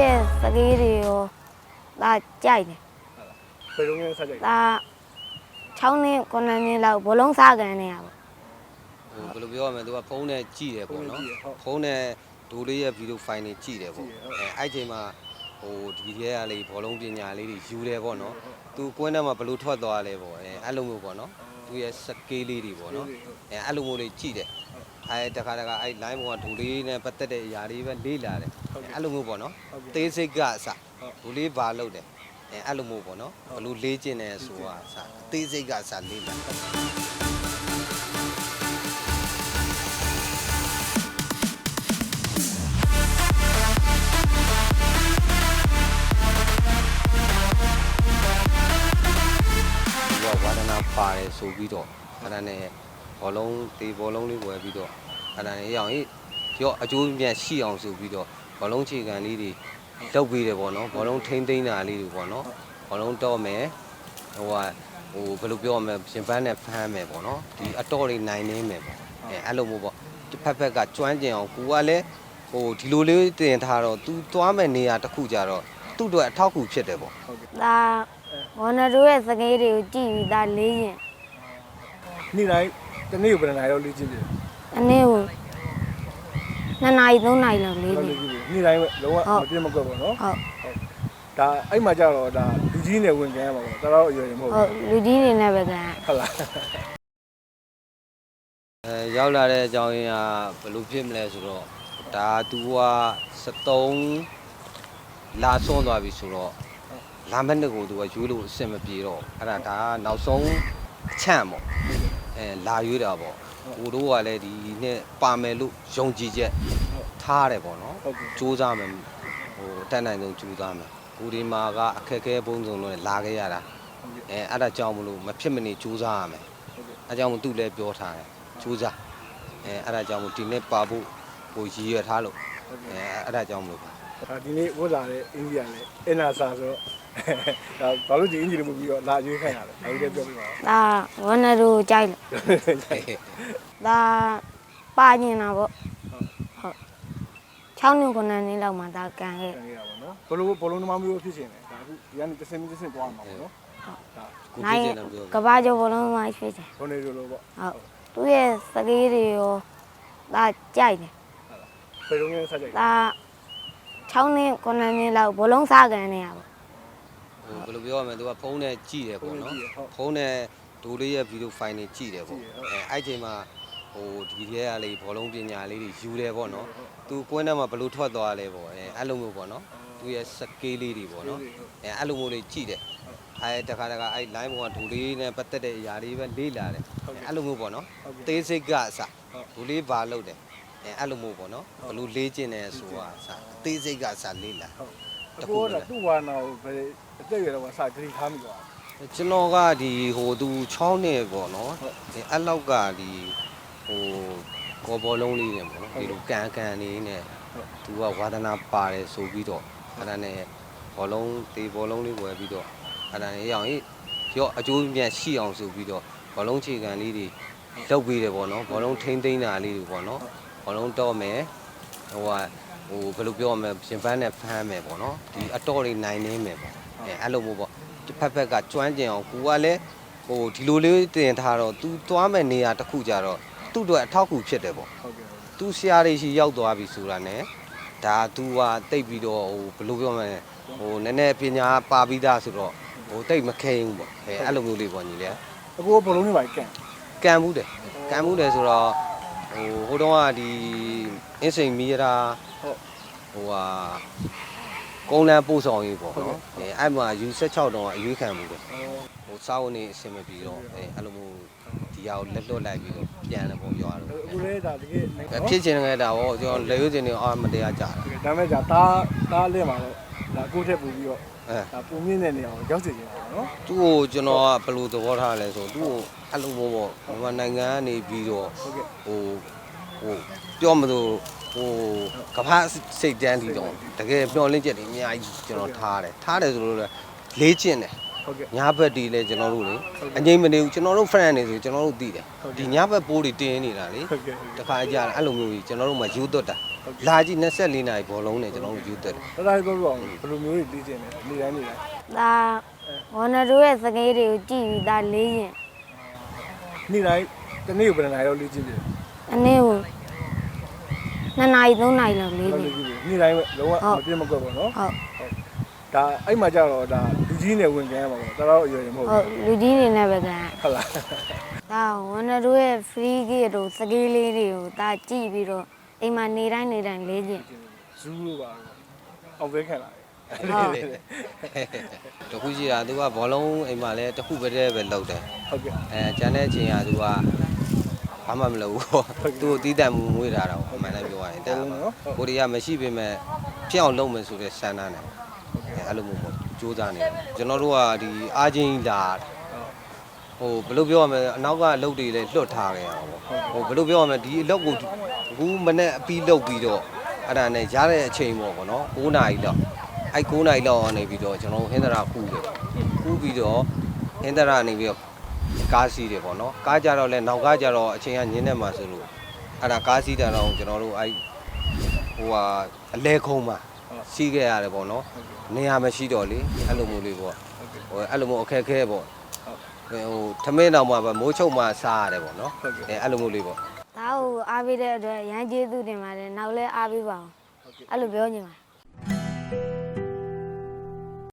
ရဲ့စကေးတွေရောဒါကြိုက်တယ်ဘယ်လိုမျိုးဆက်ကြိုက်ဒါ6နှစ်9နှစ်လောက်ဘလုံးစားကန်နေရပါဟိုဘယ်လိုပြောရမလဲသူကဖုန်းနဲ့ကြည့်တယ်ပေါ့နော်ဟုတ်ဖုန်းနဲ့ဒိုလေးရဲ့ဗီဒီယိုဖိုင်တွေကြည့်တယ်ပေါ့ကြည့်တယ်ဟုတ်အဲအဲ့ချိန်မှာဟိုဒီထဲကလေးဘောလုံးပညာလေးတွေယူတယ်ပေါ့နော်သူကွင်းထဲမှာဘယ်လိုထွက်သွားလဲပေါ့အဲအဲ့လိုမျိုးပေါ့နော်သူရဲ့စကေးလေးတွေပေါ့နော်အဲအဲ့လိုမျိုးလေးကြည့်တယ် အဲတခါတခါအဲ့ line ပေါ်ကဒိုလေးနဲ့ပတ်သက်တဲ့အရာတွေပဲလေးလာတယ်အဲ့လိုမျိုးပေါ့နော်ဟုတ်ကဲ့သေးစိတ်ကအစဟုတ်ဒိုလေးဘာလုပ်တယ်အဲအဲ့လိုမျိုးပေါ့နော်ဘယ်လိုလေးကျင်တယ်ဆိုတာအစသေးစိတ်ကအစလေးလာဒီကဝါဒနာပါတယ်ဆိုပြီးတော့အဲ့ဒါနဲ့ ဘောလုံးတေဘောလုံးလေးဝယ်ပြီးတော့အဲ့ဒါနဲ့ရအောင်ဟိရောအကျိုးမြတ်ရှိအောင်ဆိုပြီးတော့ဘောလုံးခြေကန်လေးတွေလောက်ပြီးတယ်ပေါ့နော်ဘောလုံးထိမ့်သိမ့်တာလေးတွေပေါ့နော်ဘောလုံးတော့မယ်ဟိုကဟိုဘယ်လိုပြောရမလဲရှင်ပန်းနဲ့ဖမ်းမယ်ပေါ့နော်ဒီအတော့လေးနိုင်နေမယ်ပေါ့အဲအဲ့လိုမျိုးပေါ့တစ်ဖက်ဖက်ကကျွမ်းကျင်အောင်ကိုကလည်းဟိုဒီလိုလေးတင်ထားတော့ तू သွားမဲ့နေရာတစ်ခုကြတော့သူ့အတွက်အထောက်အကူဖြစ်တယ်ပေါ့ဟုတ်ကဲ့ဒါဘောနတို့ရဲ့စကေးတွေကိုကြည့်ပြီးဒါလေးရင်နေ့တိုင်း တနေ့ကိုဘယ်နှစ်နာရီတော့လေ့ကျင့်ပြတယ်အနည်းကို2နာရီ3နာရီလောက်လေးဟုတ်နေလေ့ကျင့်ပြနေ့တိုင်းပဲလုံးဝဟုတ်မပြတ်မကွက်ပေါ့နော်ဟုတ်ဒါအဲ့မှာကြတော့ဒါလူကြီးနဲ့ဝင်ကြရမှာပေါ့တော်တော်အရွယ်ရင်မဟုတ်ဟုတ်လူကြီးတွေနဲ့ပဲကန်ဟုတ်လားအဲရောက်လာတဲ့အကြောင်းရင်းကဘယ်လိုဖြစ်မလဲဆိုတော့ဒါ तू က73လာဆုံးသွားပြီဆိုတော့လာမယ့်နှစ်ကို तू ကရွေးလို့အဆင်မပြေတော့အဲ့ဒါဒါကနောက်ဆုံးအချန့်ပေါ့ အဲလာရွေးတာပေါ့ကိုတို့ကလည်းဒီနှစ်ပါမယ်လို့ယုံကြည်ချက်ထားတယ်ပေါ့နော်ဟုတ်ကဲ့စူးစမ်းမယ်ဟိုတက်နိုင်ဆုံးကြိုးစားမယ်ကိုဒီမာကအခက်အခဲပုံစုံလုံးနဲ့လာခဲ့ရတာဟုတ်ကဲ့အဲအဲ့ဒါကြောင့်မလို့မဖြစ်မနေကြိုးစားရမယ်ဟုတ်ကဲ့အဲကြောင့်မို့သူလည်းပြောထားတယ်ကြိုးစားအဲအဲ့ဒါကြောင့်မို့ဒီနေ့ပါဖို့ဟိုရည်ရွယ်ထားလို့ဟုတ်ကဲ့အဲအဲ့ဒါကြောင့်မို့လို့ဒါဒီနေ့ဝတ်လာတဲ့အိန္ဒိယလည်းအင်နာစာဆိုတော့ ဒါဘာလို့ဒီအင်ဂျီတွေမှုပြီးတော့လာရွေးခိုင်းရလဲဒါကြီးလည်းပြောပြပါဦးဒါဘောနတို့ကြိုက်လို့ဒါပါညင်တာပေါ့ဟုတ်6နှစ်9နှစ်လောက်မှဒါကန်ခဲ့ခံရတာပေါ့နော်ဘလို့ဘလုံးသမားမျိုးဖြစ်ရှင်တယ်ဒါအခုဒီကနေတစ်စင်းတစ်စင်းသွားမှာပေါ့နော်ဒါကိုနိုင်ဖြစ်ချင်တယ်ပြောကဘာကျော်ဘောလုံးမှဖြစ်တယ်ဘုံနေလိုလိုပေါ့ဟုတ်သူရဲ့စကေးတွေရောဒါကြိုက်တယ်ဘယ်လိုမျိုးဆက်ကြိုက်ဒါ6နှစ်9နှစ်လောက်ဘလုံးစားကန်နေရပါဟို ဘယ်လိုပြောရမလဲသူကဖုန်းနဲ့ကြည့်တယ်ပေါ့နော်ဟုတ်ဖုန်းနဲ့ဒိုလေးရဲ့ဗီဒီယိုဖိုင်တွေကြည့်တယ်ပေါ့ကြည့်တယ်ဟုတ်အဲအဲ့ချိန်မှာဟိုဒီထဲကလေးဘောလုံးပညာလေးတွေယူတယ်ပေါ့နော်သူကွင်းထဲမှာဘယ်လိုထွက်သွားလဲပေါ့အဲအဲ့လိုမျိုးပေါ့နော်သူရဲ့စကေးလေးတွေပေါ့နော်အဲအဲ့လိုမျိုးလေးကြည့်တယ်အဲတခါတခါအဲ့ line ပေါ်ကဒိုလေးနဲ့ပတ်သက်တဲ့အရာတွေပဲလေးလာတယ်အဲအဲ့လိုမျိုးပေါ့နော်ဟုတ်ကဲ့သေးစိတ်ကအစဟုတ်ဒိုလေးဘာလုပ်တယ်အဲအဲ့လိုမျိုးပေါ့နော်ဘလို့လေးကျင်တယ်ဆိုတာအစသေးစိတ်ကအစလေးလာ အခုတော့သူ့ဝါနာကိုဘယ်အသက်အရွယ်တော့စဂရီထားမိသွား ကျွန်တော်ကဒီဟိုသူ6နှစ်ပေါ့နော်ဟုတ်အဲအဲ့လောက်ကဒီဟိုကော်ဘောလုံးလေးနဲ့ပေါ့နော်ဒီလိုကန်ကန်လေးနဲ့ဟုတ်သူကဝါဒနာပါတယ်ဆိုပြီးတော့အဲ့ဒါနဲ့ဘောလုံးတေဘောလုံးလေးဝယ်ပြီးတော့အဲ့ဒါနဲ့ရအောင်ဟိရောအကျိုးမြတ်ရှိအောင်ဆိုပြီးတော့ဘောလုံးခြေကန်လေးတွေလောက်ပြီးတယ်ပေါ့နော်ဘောလုံးထိမ့်သိမ့်တာလေးတွေပေါ့နော်ဘောလုံးတော့မယ်ဟိုက ဟိုဘယ်လိုပြောရမလဲရှင်ပန်းနဲ့ဖမ်းမယ်ပေါ့နော်ဒီအတော့လေးနိုင်နေမယ်ပေါ့အဲအဲ့လိုမျိုးပေါ့တစ်ဖက်ဖက်ကကျွမ်းကျင်အောင်ကိုကလည်းဟိုဒီလိုလေးတင်ထားတော့ तू သွားမဲ့နေရာတစ်ခုကြတော့သူ့အတွက်အထောက်အကူဖြစ်တယ်ပေါ့ ဟုတ်ကဲ့ သူဆရာတွေရှိရောက်သွားပြီဆိုတာ ਨੇ ဒါ तू ဟာတိတ်ပြီးတော့ဟိုဘယ်လိုပြောမလဲဟိုနည်းနည်းပညာပါပြီးသားဆိုတော့ဟိုတိတ်မခဲဘူးပေါ့အဲအဲ့လိုမျိုးလေးပေါ့ညီလေး အခုဘလုံးတွေပါကန် ကံမှုတယ်ကံမှုတယ်ဆိုတော့ ဟိုဟိုတုန်းကဒီအင်းစိန်မီရတာဟုတ်ဟိုဟာကုန်းလန်းပို့ဆောင်ရေးပေါ့နော်အဲအဲ့မှာ U16 တုန်းကအရွေးခံမှုတယ်ဟိုစာဝန်နေအဆင်မပြေတော့အဲအဲ့လိုမျိုးဒီဟာကိုလက်လွတ်လိုက်ပြီးတော့ ပြန်တယ်ပေါ့ရွာတော့အခုလည်းဒါတကယ်နေအဲဖြစ်ချင်ခဲ့တာဟောကျွန်တော်လေရွေးစင်တွေအာမတရားကြတာဒါမဲ့ဒါတားတားလက်မှာတော့ဒါကိုထက်ပူပြီးတော့အဲဒါပုံမြင့်တဲ့နေရာကိုရောက်စေချင်တာပေါ့နော်သူ့ကိုကျွန်တော်ကဘယ်လိုသဘောထားလဲဆိုသူ့ကိုအဲ့လိုမျိုးပေါ့မြန်မာနိုင်ငံကနေပြီးတော့ဟုတ်ကဲ့ဟိုဟိုပြောမလို့ဟိုကမ္ဘာစိတ်တန်းတည်တော့တကယ်မျောလင့်ချက်တွေအများကြီးကျွန်တော်ထားတယ်ထားတယ်ဆိုလို့လေလေးကျင့်တယ် ဟုတ်ကဲ့ညာဘက်တီလဲကျွန်တော်တို့လေအငိမ့်မနေဘူးကျွန်တော်တို့ friend တွေဆိုကျွန်တော်တို့သိတယ်ဒီညာဘက်ပိုးတွေတင်းနေတာလေဟုတ်ကဲ့တခါကြအဲ့လိုမျိုးကြီးကျွန်တော်တို့မှယူသွတ်တာလာကြည့်24နာရီဘောလုံးနဲ့ကျွန်တော်တို့ယူသွတ်တယ်တော်တော်ပြောပြအောင်ဘယ်လိုမျိုးတွေလေ့ကျင့်လဲနေတိုင်းနေတိုင်းဒါဝနတို့ရဲ့စကေးတွေကိုကြည့်ပြီးဒါလေးရင်နေတိုင်းတနေ့ကိုဘယ်နှစ်နာရီတော့လေ့ကျင့်ပြတယ်အနည်းကို2နာရီ3နာရီလောက်လေးဟုတ်နေလေ့ကျင့်ပြနေတိုင်းလုံးဝမပြတ်မကွက်ပါနော်ဟုတ် ဒါအဲ့မှာကြတော့ဒါလူကြီးနဲ့ဝင်ကြရမှာပေါ့တော်တော်အရွယ်ရမဟုတ်ဟုတ်လူကြီးတွေနဲ့ပဲကန်ဟုတ်လားဒါဝနတို့ရဲ့ free gate တို့စကေးလေးတွေကိုဒါကြည့်ပြီးတော့အိမ်မှာနေတိုင်းနေတိုင်းလေးချင်းဇူးလို့ပါအောင်ပဲခံလာဟုတ်တခုရှိတာသူကဘောလုံးအိမ်မှာလဲတစ်ခုပဲတည်းပဲလောက်တယ်ဟုတ်ကဲ့အဲကျန်တဲ့အချိန်ကသူကဘာမှမလုပ်ဘူးပေါ့သူ့ကိုတီးတန့်မှုမွေးတာတော့အမှန်တမ်းပြောရရင်ဒါပါကိုရီးယားမရှိပေမဲ့ဖြစ်အောင်လုပ်မယ်ဆိုတဲ့စံနာနဲ့ အဲ့လိုမျိုးပေါ့စူးစမ်းနေတယ်ကျွန်တော်တို့ကဒီအာချင်းလာဟိုဘယ်လိုပြောရမလဲအနောက်ကလုတ်တွေလည်းလွတ်ထားခဲ့ရအောင်ပေါ့ဟိုဘယ်လိုပြောရမလဲဒီအလုပ်ကိုအခုမနေ့အပြီးလုပ်ပြီးတော့အဲ့ဒါနဲ့ရတဲ့အချိန်ပေါ့ဗောနော်9နာရီလောက်အဲ့9နာရီလောက်ကနေပြီးတော့ကျွန်တော်ဟင်္ဒရာကူတယ်ကူပြီးတော့ဟင်္ဒရာနေပြီးတော့ကားစီးတယ်ပေါ့နော်ကားကြတော့လဲနောက်ကားကြတော့အချိန်ကညင်းနေမှာဆိုလို့အဲ့ဒါကားစီးတယ်တော့ကျွန်တော်တို့အဲ့ဟိုဟာအလဲခုံးမှာ စီးခဲ့ရတယ်ပေါ့နော်နေရာမရှိတော့လေအဲ့လိုမျိုးလေးပေါ့ဟိုအဲ့လိုမျိုးအခက်အခဲပေါ့ဟိုထမင်းတောင်မှပဲမိုးချုပ်မှစားရတယ်ပေါ့နော်ဟုတ်ကဲ့အဲအဲ့လိုမျိုးလေးပေါ့ဒါကိုအားပေးတဲ့အတွက်ရန်ကျေးဇူးတင်ပါတယ်နောက်လဲအားပေးပါအောင်အဲ့လိုပြောနေပါ